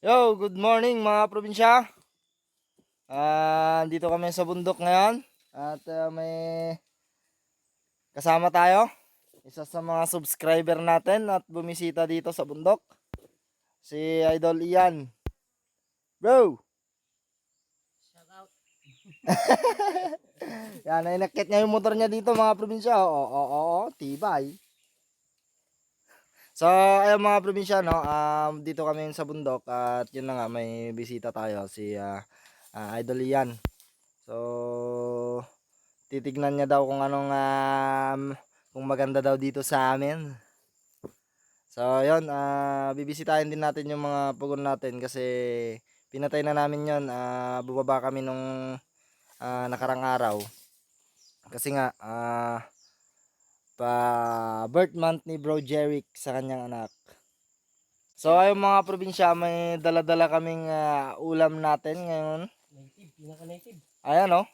Yo, good morning mga probinsya. Ah, dito kami sa bundok ngayon at ah, may kasama tayo. Isa sa mga subscriber natin at bumisita dito sa bundok. Si Idol Ian. Bro! Yan, ay nakit niya yung motor niya dito mga probinsya. Oo, oo, oo, oo, tibay. So, ayun mga probinsya, no, um, dito kami sa bundok at yun na nga, may bisita tayo, si ah, ah, Idol Ian. So, titignan niya daw kung anong, um, kung maganda daw dito sa amin. So, yun, ah, bibisitahin din natin yung mga pugon natin kasi pinatay na namin yun, ah, bumaba kami nung ah, nakarang araw. Kasi nga, ah, pa birth month ni Bro Jeric sa kanyang anak. So ayun mga probinsya, may dala-dala kaming ah, ulam natin ngayon. Native, pinaka-native. Ayan oh.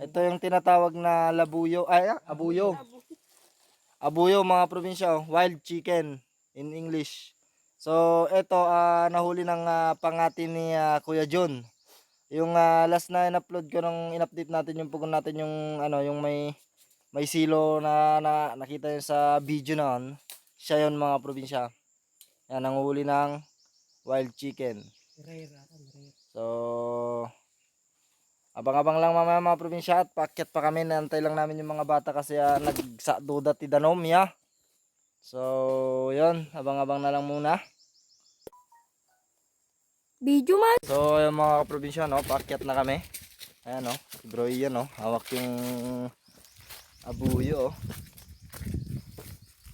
Ito yung tinatawag na labuyo. Ay, ah, abuyo. Abuyo mga probinsya, oh. wild chicken in English. So ito ah, nahuli ng ah, pangati ni ah, Kuya John. Yung ah, last na in-upload ko nung in-update natin yung pugon natin yung ano, yung may may silo na, na nakita yun sa video noon. Siya yun mga probinsya. Yan, nanguhuli ng wild chicken. Rare. So, abang-abang lang mamaya mga probinsya at paakyat pa kami. Nantay lang namin yung mga bata kasi uh, nagsaduda ti danom ya. So, yun. Abang-abang na lang muna. Video man. So, yung mga probinsya, no, paakyat na kami. Ayan, no. Si Bro Ian, no. Hawak yung abuyo, oh.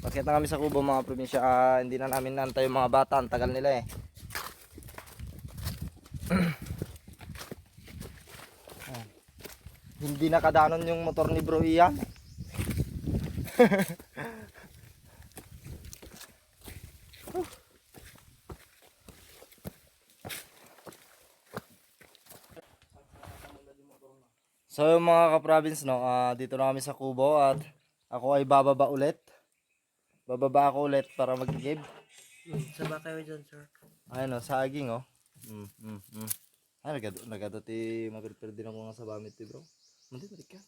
Paakyat na kami sa kubo, mga probinsya. Ah, hindi na namin nantay yung mga bata. Ang tagal nila, eh. Hindi nakadanon yung motor ni Bro Ian. So yung mga ka-province no, ah, dito na kami sa Kubo at ako ay bababa ulit. Bababa ako ulit para mag-give. Hmm, saba kayo dyan, sir. Ayun oh, saging oh. Mm, mm, mm. Ay, nagado, nagado ti din ako nga sa bamit ti bro. Hindi, balik ka.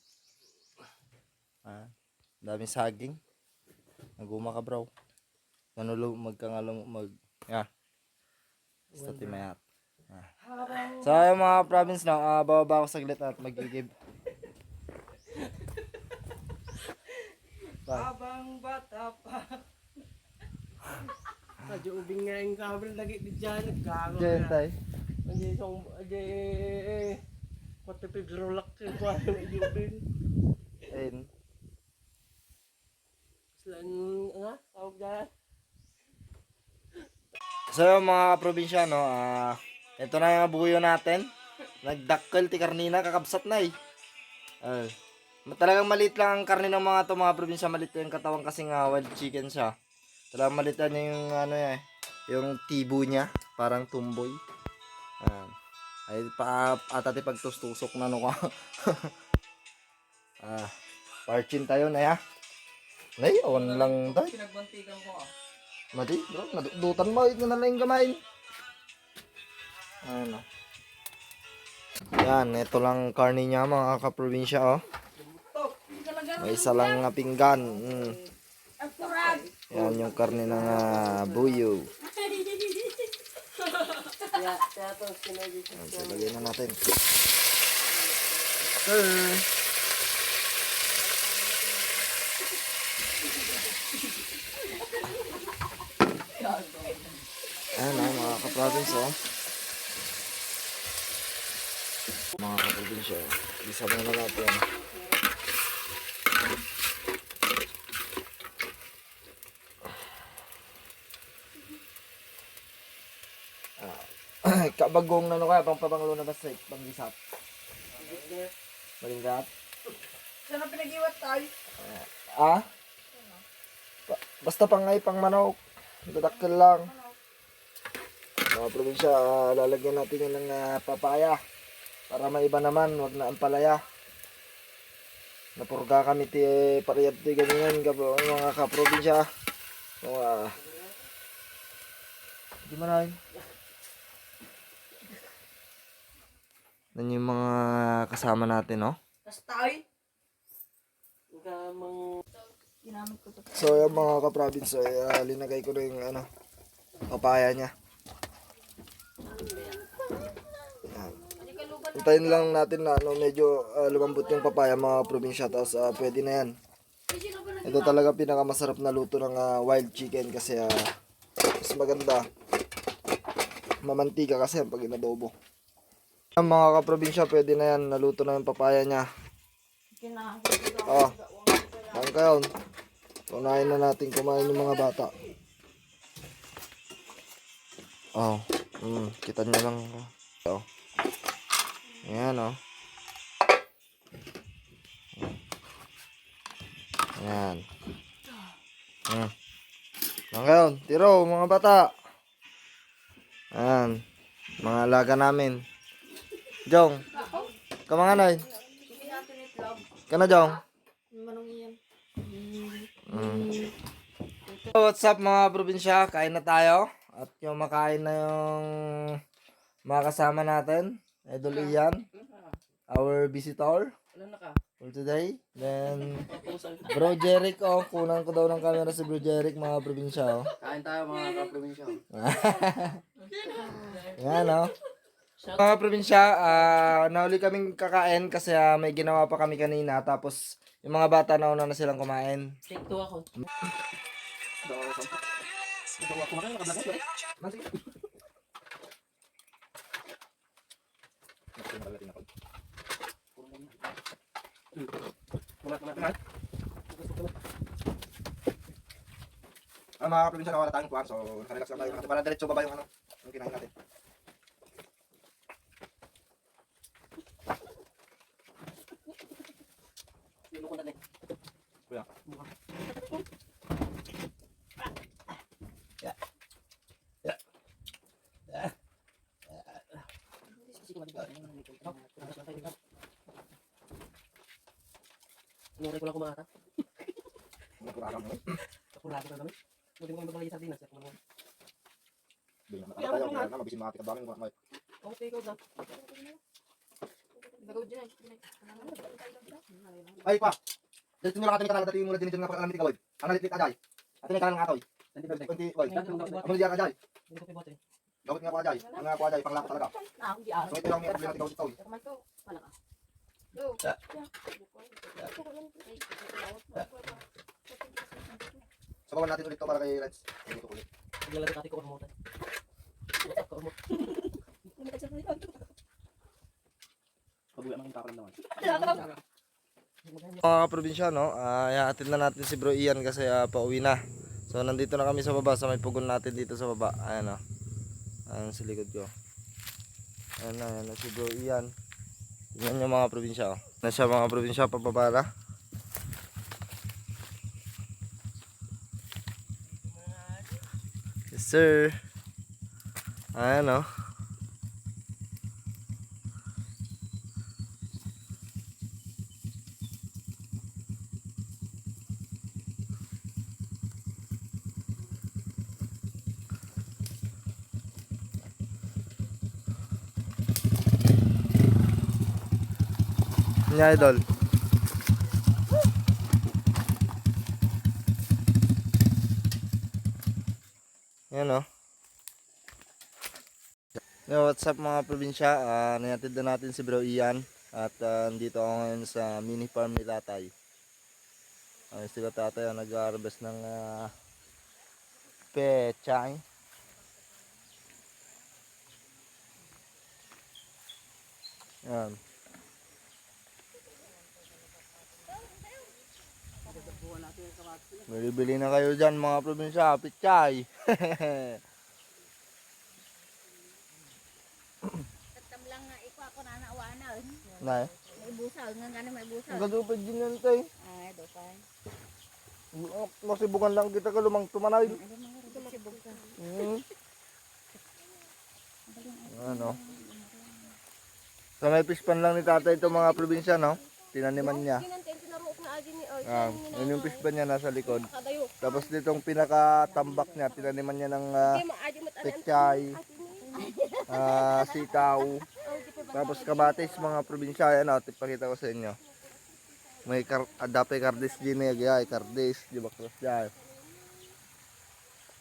Ah, daming saging. Naguma ka bro. Nanulo, magkangalo, mag, ya. Basta ti mayat. So, yung mga province na, ah, bababa ako saglit at mag-give. Habang bata pa. Radyo ubing nga yung kabel lagi di dyan. Nagkago Diyan na. tayo. Hindi isang, hindi, patipig rolak yung kwa yung ubing. Ayun. Saan, nga, tawag dyan. So yung mga probinsyano, ah ito na yung abuyo natin. Nagdakkel ti karnina, kakabsat na eh. Ah, talagang maliit lang ang karne ng mga to mga probinsya, maliit yung katawan kasi nga wild chicken siya. Talagang maliit lang yung ano eh, yung tibo niya, parang tumboy. Ah, ay pa ata ti pagtustusok na no ka. ah, parchin tayo na ya. Nay, on lang tayo. Pinagbantigan ko ah. Mati, bro, nadudutan mo, ito na lang yung kamay. Ano. Yan, ito lang karne niya mga kaprobinsya, oh. May isa lang nga pinggan. Mm. Yan yung karne ng ah, buyo. Yan, so, lagyan na natin. Sir. Ayan ah, mga kaprovince, oh. Mga kaprobinsya, isa muna natin. Ah, kabagong na no kaya pang pabanglo na basta pang gisap. Malinggat. Saan na pinag-iwat tayo? Ah? Ba- basta pangay pang manok. Dadakkel lang. Mga probinsya, ah, lalagyan natin yun ng ah, papaya. Para maiba naman, wag na ang palaya. Napurga kami ti eh, pariyat ti ganyan gabo mga kaprobinsya. So, uh, di man Yan yung mga kasama natin, no? Kastay! So, yung mga kaprobins, eh, ay, uh, linagay ko na yung ano, papaya niya. Hintayin lang natin na ano, medyo ah, lumambot yung papaya mga probinsya. Tapos ah, pwede na yan. Ito talaga pinakamasarap na luto ng ah, wild chicken kasi ah, mas maganda. Mamantika kasi pag inadobo. Ang mga kaprobinsya, pwede na yan. Naluto na yung papaya niya. Oh, kain kayo. Unahin na natin kumain yung mga bata. Oh, mm, kita nyo lang. Oh. Ayan, oh. Ayan. Mm. Ngayon, tiro, mga bata. Ayan. Mga alaga namin. Jong. Kamanganay. Kana, Jong? Mm. So, what's up mga probinsya? Kain na tayo. At yung makain na yung mga kasama natin. Idol Ian. Our visitor na for today. Then. Bro Jeric, oh. Kunan ko daw ng camera si Bro Jeric, mga probinsya, oh. Kain tayo mga kaprobinsya. Yan, oh. Mga probinsya, ah, nauli kaming kakain kasi ah, may ginawa pa kami kanina. Tapos, yung mga bata nauna na silang kumain. Take two ako. Daw ako. Daw ako makain nakablog ko. Kumat kumat kumat. Ah, mga probinsya, nawala tayong kuwan. So, nakarelax lang tayo. Kasi parang diretso baba yung ano, yung kinain natin. Sino ko na din? Kuya. Inuray ko lang kumata. Mga kurarang mo. Kapurado na namin. Pwede mo magbalagi sa dinas. Kung ano. Hindi na tayo. Na, mabisin mga kitabangin. Mga mga Okay, ikaw na. Bagaw dyan. Ay pa. Dito nyo lang atin kanal dati mo na dinidyo nga pagkalamit ikaw. Ang nalit ajay. Atin ay kanal nga atoy. Kunti oy. Amo diya ajay. Hindi ko pibote. Gawit nga ko ajay. Ang nga ko ajay panglako talaga. Ah, hindi ah. So ito lang may problema ikaw ikaw. Kamay ko. Wala ka. Go. Sabawan natin ulit to para kay Reds. Dito ulit. Paglalagay natin ko umutan. What's Pabuya kaparamdaman. Mga probinsya no, ihahatid na natin si Bro Ian kasi ah, pauwi na. So nandito na kami sa baba sa may pugon natin dito sa baba. Ayan oh. Ayan sa likod ko. Ayan na, ayan si Bro Ian. Tingnan nyo mga probinsya oh. Na siya mga probinsya pababa na. Yes sir. Ayan oh. Niya idol. Yan o. Yo, what's up mga probinsya? Uh, nayatid na natin si Bro Ian. At ah, nandito ako ngayon sa mini farm ni Tatay. Uh, sila Tatay ang nag-harvest ng uh, pechay. Yan. Bili-bili na kayo dyan mga probinsya, pichay. Tatam lang nga iko ako na naawana. na, May busaw, nga nga may busaw. ang gadupad din yan tay. Ay, do pa. Masibukan lang kita ka lumang tumanay. Ano? Hmm. Ano? Sa may pispan lang ni tatay itong mga probinsya, no? Tinaniman niya. Ah, yun yung pispan niya nasa likod. Tapos ditong pinakatambak niya, tinaniman niya ng ah, pechay, ah, sitaw, Tapos kamatis mga probinsya. Ayan o, ipakita ko sa inyo. May kar adape kardis gineg, ay kardis, di ba cross dyan.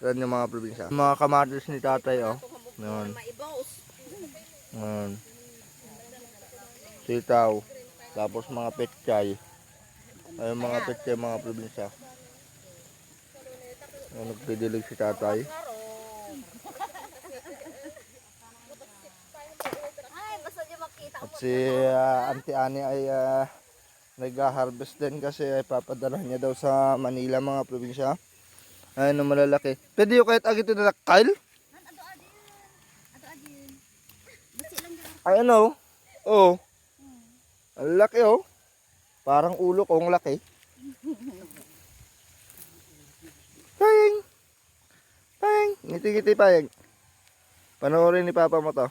Yan yung mga probinsya. Mga kamatis ni tatay oh. Yan. Maibos. Yan. Sitaw. Tapos mga petchay. Ayun mga petchay mga probinsya. Yan, nagpidilig si tatay. Ay, basta niya makita At si ah, Auntie Ani ay ah, nag-harvest din kasi ay papadala niya daw sa Manila mga probinsya. Ayun ang malalaki. Pwede yung kahit agito na Kyle? Ay ano? Oh. Ang laki oh. Parang ulo kong laki. Payeng. Payeng. Ngiti-ngiti payeng. Panoorin ni Papa mo to.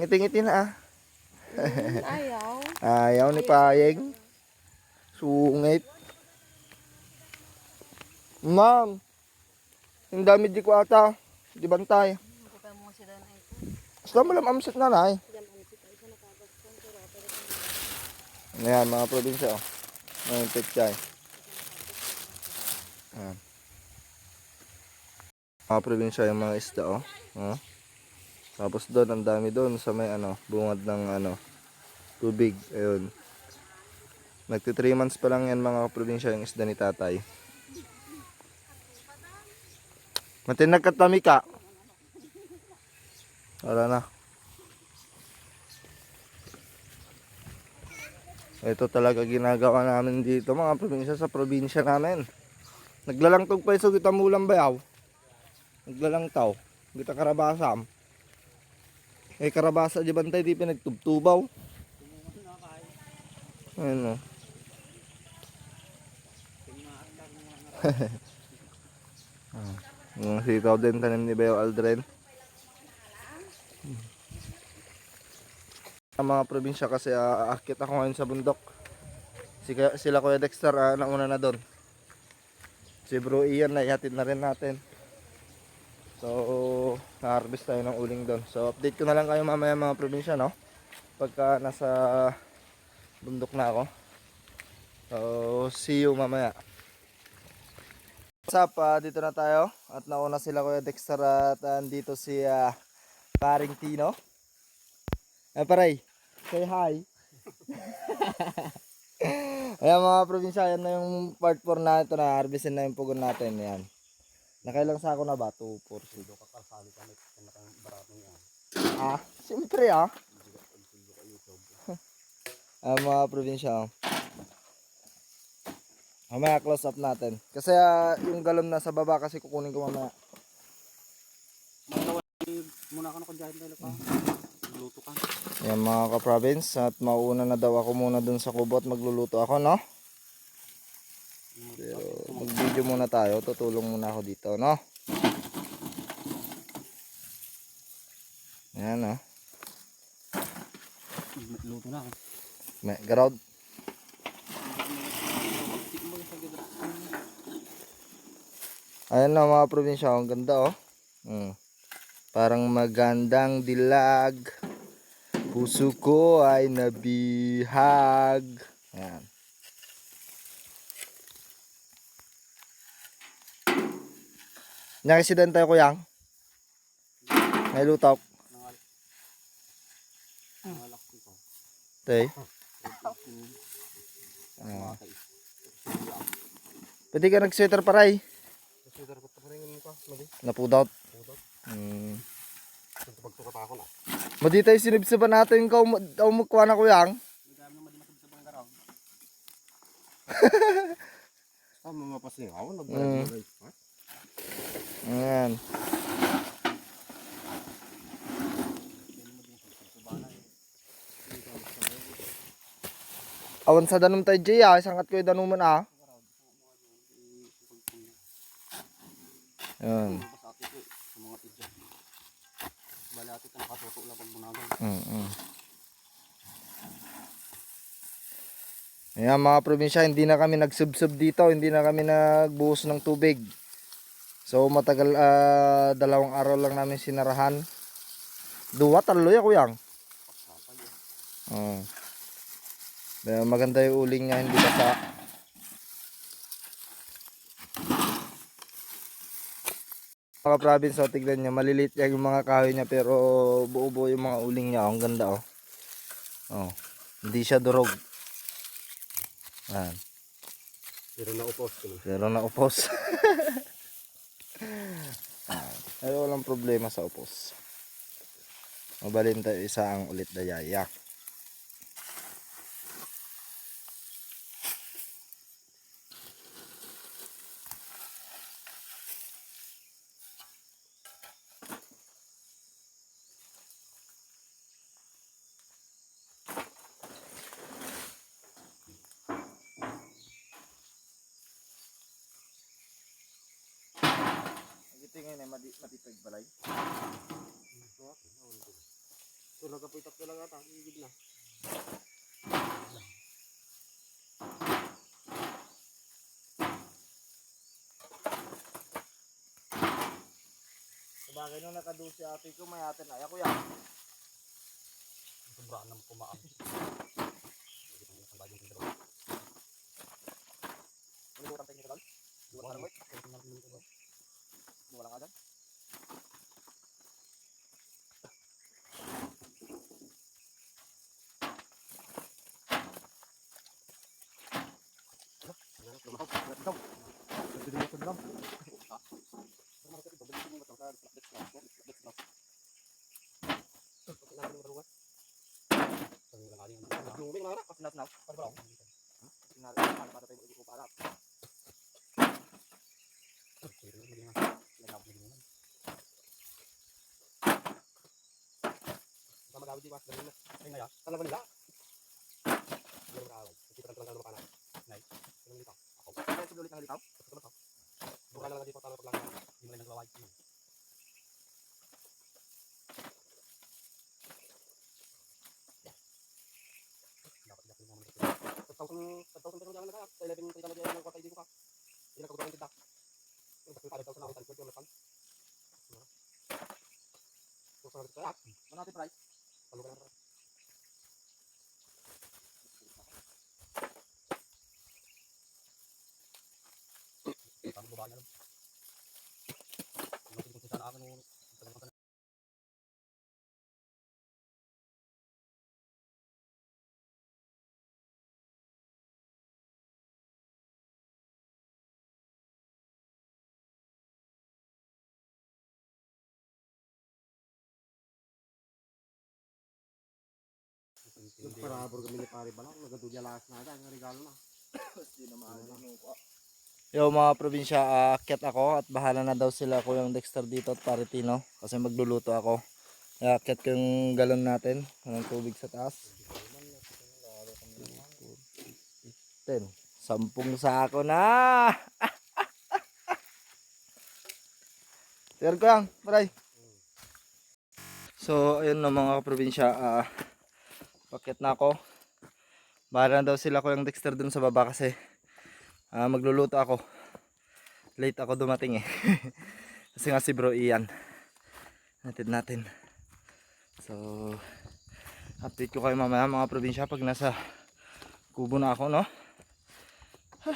Ngiti-ngiti na ah. Ayaw. Ayaw ni Payeng. Sungit. Ma'am. Ang dami di ko ata. Di bantay. Bukan mo lang amsit na na eh. Ayan, mga probinsya oh. Mga pechay. Ayan. Mga probinsya yung mga isda oh. oh. Tapos doon, ang dami doon sa may ano, bungad ng ano, tubig. Ayun. Nagti 3 months pa lang yan mga probinsya yung isda ni tatay. Matinag katami ka. Wala na. Ito talaga ginagawa namin dito mga probinsya sa probinsya namin. Naglalangtog pa iso kita mulang bayaw. Naglalang taw. Kita karabasam. Eh karabasa di bantay di pinagtubtubaw. Ayun o. Ah, Yung sitaw din tanim ni Bayo Aldrin. Ang mga probinsya kasi uh, akit ako ngayon sa bundok. Si, sila Kuya Dexter uh, nauna na doon. Si Bro Ian na ihatid na rin natin. So, na-harvest tayo ng uling doon. So, update ko na lang kayo mamaya mga probinsya, no? Pagka nasa bundok na ako. So, see you mamaya. What's up? ah, dito na tayo. At nauna sila Kuya Dexter at ah, andito si ah, paring Tino. Eh, paray. Say hi. Ayan mga probinsya, yan na yung part 4 na ito na harvestin na yung pugon natin. Yan. Nakailang sako na ba? 2, 4, 6. Ah, siyempre ah. Ayan mga probinsya. oh. Mamaya close up natin. Kasi ah, yung galon na sa baba kasi kukunin ko mamaya. Muna ka na kung dyan tayo pa. Luto ka. Yan mga ka-province at mauuna na daw ako muna dun sa kubo at magluluto ako no. Mag-video muna tayo, tutulong muna ako dito no. Yan no. Luto na ako. May garod. Ayan na mga probinsya, ang ganda oh. Mm. Parang magandang dilag. Puso ko ay nabihag. Ayan. Nakisidan tayo kuyang. May lutok. Ko. Tay. Ah. Pwede ka nag-sweater paray. Dara ko pa rin yung mukha. Mali. Napudot. Pudot. Hmm. Ito pagtuka pa ako na. Madi tayo sinibsiban natin daw magkuha na bang garaw. Ah, mga pasingaw. Mm. Nagbayad mo Ayan. Awan sa danum tayo Jay ah. Sangat ko yung danuman ah. Ayan. Basta ate ko. Sa mga tidya. Bali ate ka nakatuto lang pag bunagan. Mm -mm. Ayan mga probinsya, hindi na kami nagsubsub dito, hindi na kami nagbuhos ng tubig. So matagal, ah, dalawang araw lang namin sinarahan. Duwa, talo ya kuyang. Oh. Kaya maganda yung uling niya, hindi basa. Mga province, oh, tignan nyo, maliliit lang yung mga kahoy niya pero buo-buo yung mga uling niya. Oh, ang ganda oh. Oh. Hindi siya durog. Yan. Pero naupos ko. Pero naupos. Ay, walang problema sa upos. Mabalin tayo isa ang ulit dayaya. Ay matipig balay. So nagapitak ko lang ata. Higid na. Sabagay nung nakadu si ate ko, may atin ay ako yan. Sobrang nang kumaan. Ano ko tantay nito? Dua ka lang boy. Wala nga dyan. Magawid di ba? Ganun na. Ay, ngaya. Talaga nila. Hindi mo makaway. Kasi parang talaga makana. Nay. Ganun dito. Ako. Sa ulit ng halikaw. Ito naman to. Buka lang dito para pag lang. Hindi mo lang naglaway. Dapat dapat mo mga Tatawag tatawag pero jangan na. Sa 11 kita lagi ng kwarta dito ka. Hindi na kagustuhan kita. Yung bakit para sa nakitan ko yung nasan. So sa kita. Ano natin price? Palo ka na. Tama ba yan? Ano kung sana ako nung Parabor kami ni pare balak, nagadudya lakas na ata, ang regalo na. Yo mga probinsya, aakyat ako at bahala na daw sila Kuyang Dexter dito at Paritino kasi magluluto ako. Aakyat ko yung galon natin ng tubig sa taas. 10. Sampung sako na! Tiyan ko lang, paray. So, ayun na mga probinsya, ah Paket na ako. Bahala daw sila Kuyang Dexter dun sa baba kasi Ah, magluluto ako. Late ako dumating eh. Kasi nga si Bro Ian. Natid natin. So, update ko kayo mamaya mga probinsya pag nasa kubo na ako, no? Ha.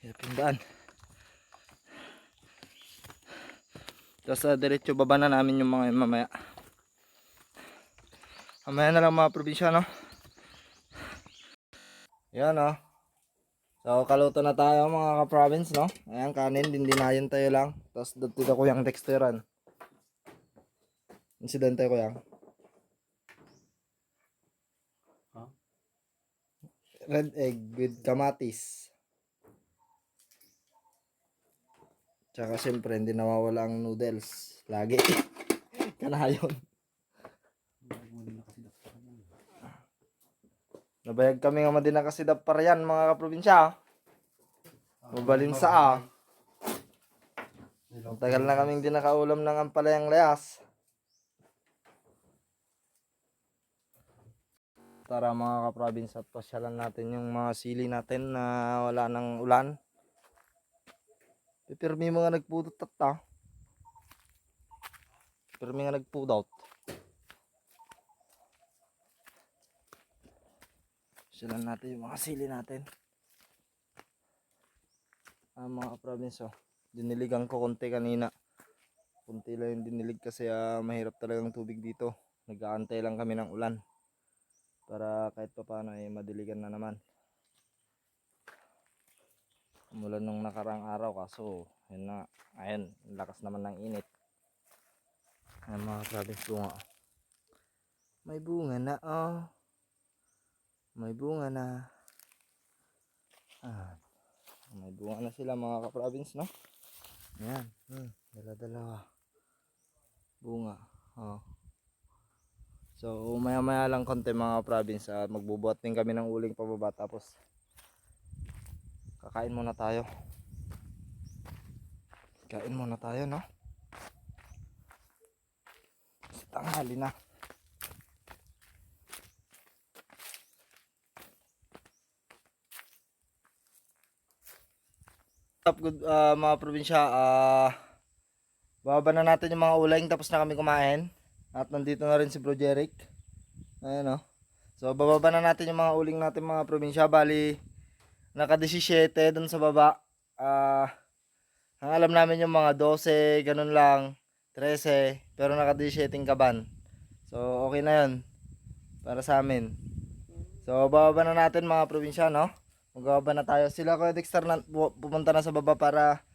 Hirap yung daan. Tapos uh, diretso baba na namin yung mga mamaya. Mamaya na lang mga probinsya, no? Yan, no? So, kaluto na tayo mga ka-province, no? Ayan, kanin, dindinayan tayo lang. Tapos, dito ko yung texturan. Insidente ko yan. Ha? Red egg with kamatis. Tsaka, siyempre, hindi nawawala ang noodles. Lagi. Kanayon. Nabayag kami nga madina kasi dapar yan mga kaprobinsya. Mabalin sa ah. Tagal na kaming di nakaulam ng ampalayang layas. Tara mga kaprovince at pasyalan natin yung mga sili natin na wala ng ulan. Pipirmi mga nagpudot at ta. Pipirmi nga nagpudot. Silan natin yung mga sili natin. Ah, mga province oh. Diniligan ko konti kanina. Kunti lang yung dinilig kasi ah, mahirap talagang tubig dito. Nag-aantay lang kami ng ulan. Para kahit pa paano ay madiligan na naman. Umulan nung nakarang araw kaso yun na. Ayun, lakas naman ng init. Ayan mga province bunga. May bunga na oh. May bunga na. Ah. May bunga na sila mga ka-province, no? Ayan. Hmm. Dala-dalawa. Bunga. Oh. So, maya-maya lang konti mga province at magbubuhat din kami ng uling pababa tapos kakain muna tayo. Kain muna tayo, no? Tanghali na. Up good ah, mga probinsya ah bababa na natin yung mga uling tapos na kami kumain. At nandito na rin si Bro Jeric. Ayan o so bababa na natin yung mga uling natin mga probinsya. Bali naka 17 dun sa baba. Ah ang alam namin yung mga 12 ganun lang 13 pero naka 17 kaban. So okay na yun para sa amin. So bababa na natin mga probinsya no Magbaba na tayo. Sila Kuya Dexter na, pu- pumunta na sa baba para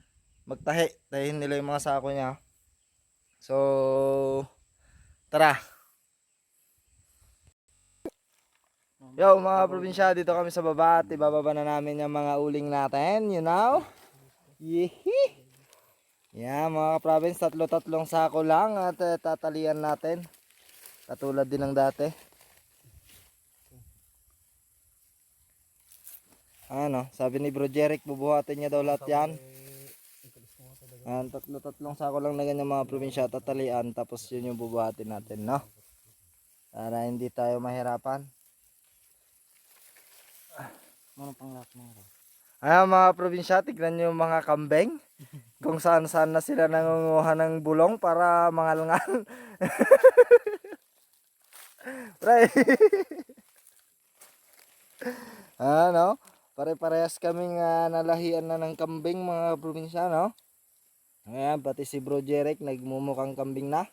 magtahi. Tahihin nila yung mga sako niya. So, tara. Yo mga probinsya, dito kami sa baba at ibababa na namin yung mga uling natin, you know? Yehi! Yan mga province, tatlo-tatlong sako lang at eh, tatalian natin. Katulad din ng dati. Ano, sabi ni Bro Jeric, bubuhatin niya daw lahat yan. Ayan, tatlo-tatlong sako lang na ganyan mga probinsya tatalian tapos yun yung bubuhatin natin, no? Para hindi tayo mahirapan. Ah, Ano pang lahat mga Ayan mga probinsya, tignan nyo yung mga kambing. Kung saan saan na sila nangunguha ng bulong para mangalngal. Pre. ano? Pare-parehas kaming ah, nalahian na ng kambing mga probinsya, no? Ayan, pati si Bro Jeric nagmumukhang kambing na.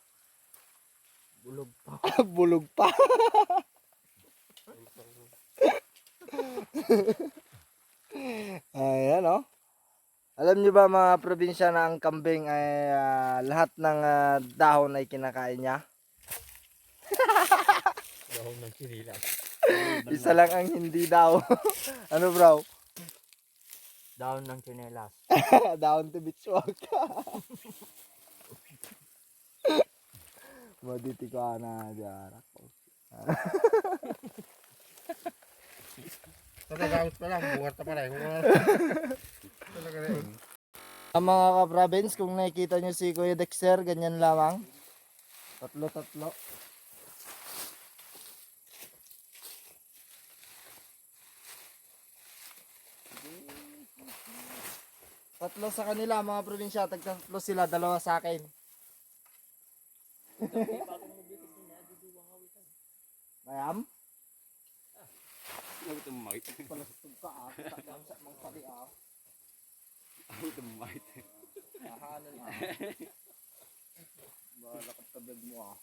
Bulog pa. Bulog pa. Ayan, no? Alam niyo ba mga probinsya na ang kambing ay ah, lahat ng ah, dahon ay kinakain niya? Dahon ng sinilas. Isa lang ang hindi daw. ano bro? Dahon ng chinelas. Down to beachwalk. Maditi ko na diarak ko. Talaga pa lang, buhat na pala. Talaga rin. Ang mga ka-province, kung nakikita nyo si Kuya Dexter, ganyan lamang. Tatlo-tatlo. Tatlo sa kanila, mga probinsya. Tagtatlo sila, dalawa sa akin. Mayam? Huwag ito mamait. Palastog ka ah. Takang sa mga tali ah. Huwag ito mamait. Kahanan ah. Bahala ka tabag mo ah.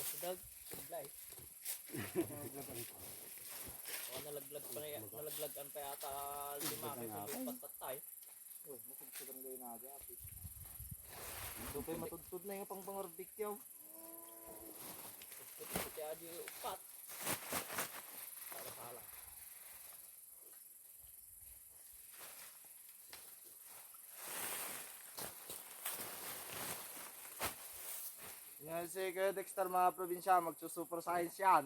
Kasadag, sablay. O nalaglag pa na nalaglagan pa yata lima kasi patatay. Oh, matugtugan kayo na agad. ate. Dupay matugtog na yung pang pangarbikyaw. Kaya di upat. Para sala. Yan si Kuya Dexter mga probinsya, magsusuper science yan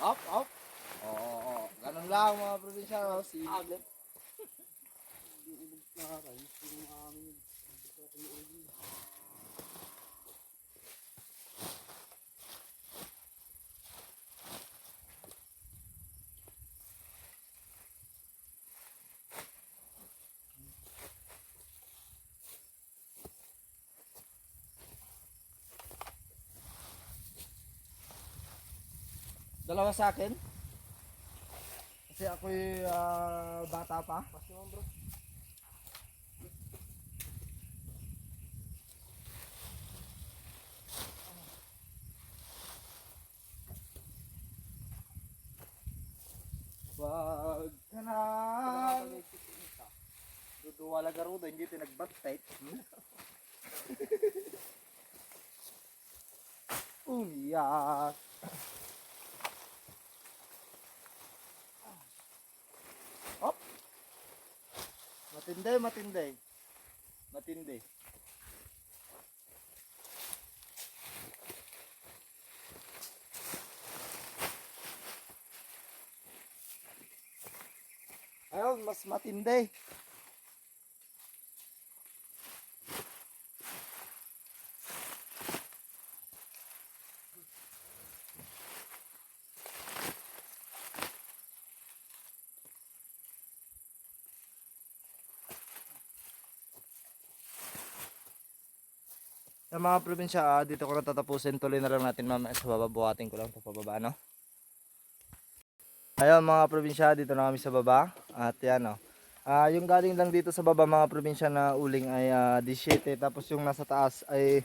up, up. Oo, oh, oh. ganun lang mga probinsya. No? Si... Agad. Hindi ibig nakakain. Hindi mo kami. Hindi ko kami. Dalawa sa akin. Kasi ako'y ah, bata pa. Pas naman bro. Wag ka na. Duduwala ka rin hindi tinagbatay. Hmm? Umiyak. Matindi, matindi. Matindi. Ayun, mas matindi. Sa mga probinsya, ah, dito ko na tatapusin. Tuloy na lang natin mamaya sa baba. Buhatin ko lang ito pababa, no? Ayun mga probinsya, dito na kami sa baba. At yan o. Ah, yung galing lang dito sa baba mga probinsya na uling ay ah, 17. Tapos yung nasa taas ay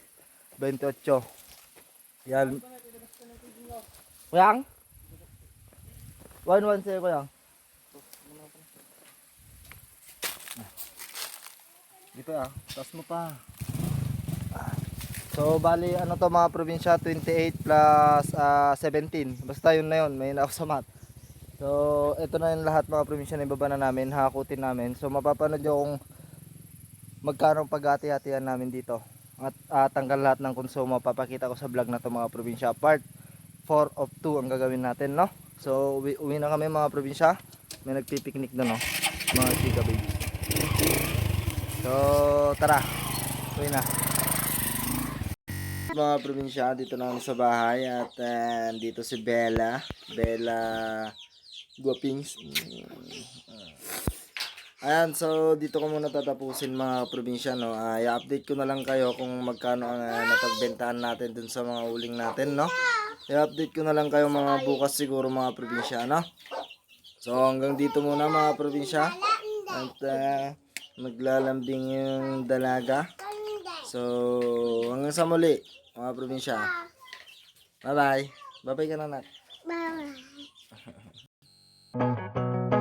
28. Yan. Kuyang? 1-1 sa'yo kuyang. Dito ah, taas mo pa. So bali ano to mga probinsya 28 plus ah, 17. Basta yun na yun, may na sa math. So, ito na yung lahat mga probinsya na ibaba na namin, hakutin namin. So, mapapanood nyo kung magkano paghati-hatian namin dito. At ah, tanggal lahat ng konsumo, papakita ko sa vlog na to mga probinsya. Part 4 of 2 ang gagawin natin, no? So, uwi, uwi na kami mga probinsya. May nagpipiknik doon, no? Mga chika babies. So, tara. Uwi na. Mga probinsya, dito na sa bahay at ah, dito si Bella. Bella Guapings. Ayan, so dito ko muna tatapusin mga probinsya, no. Ah, i-update ko na lang kayo kung magkano ang ah, napagbentahan natin dun sa mga uling natin, no. I-update ko na lang kayo mga bukas siguro mga probinsya, no. So hanggang dito muna mga probinsya. At ah, maglalambing yung dalaga. So hanggang sa muli mga probinsya. Bye-bye. Bye-bye ka na, Nat. Bye.